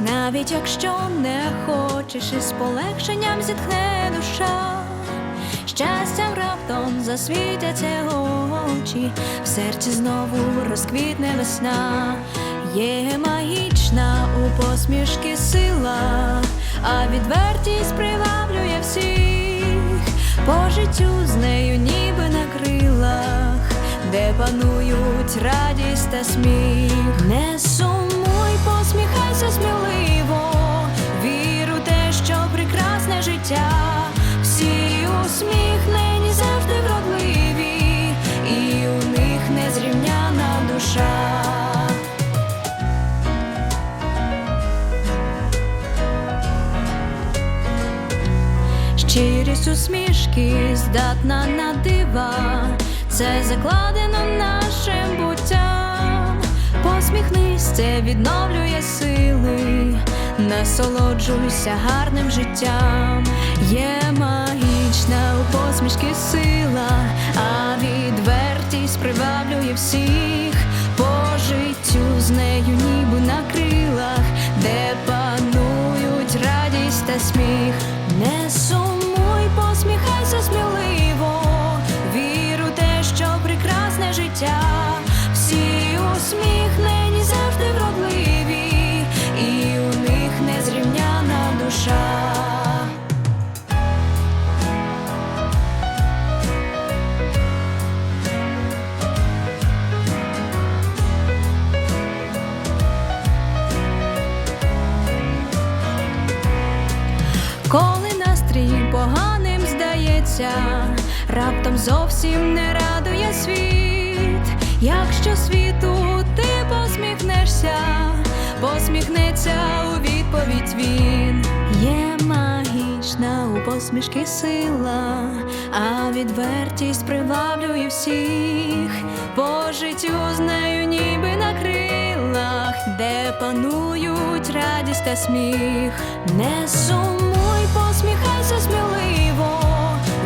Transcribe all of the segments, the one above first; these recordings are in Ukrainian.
навіть якщо не хочеш, із полегшенням зітхне душа. Щастям раптом засвітяться очі, в серці знову розквітне весна, є магічна у посмішки сила, а відвертість приваблює всіх, по життю з нею ніби на крилах, де панують радість та сміх. Не сумуй, Щирість усмішки здатна на дива, це закладено нашим буттям. Посміхнись, це відновлює сили, насолоджуйся гарним життям. Є магічна у посмішки сила, а відвертість приваблює всіх. По життю з нею ніби на Коли настрій поганим здається, раптом зовсім не радує світ. Якщо світу ти посміхнешся, посміхнеться у відповідь він. Є магічна у посмішки сила, а відвертість приваблює всіх. По життю з нею ніби на крилах, де панують радість та сміх. Не сумуй, посміхайся сміливо,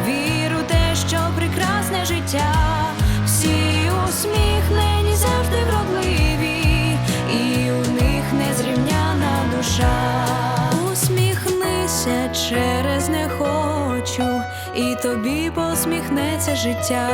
віру те, що прекрасне життя, всі усміхнені завжди вродливі, і у них незрівняна душа. Усміхнися через не хочу, і тобі посміхнеться життя.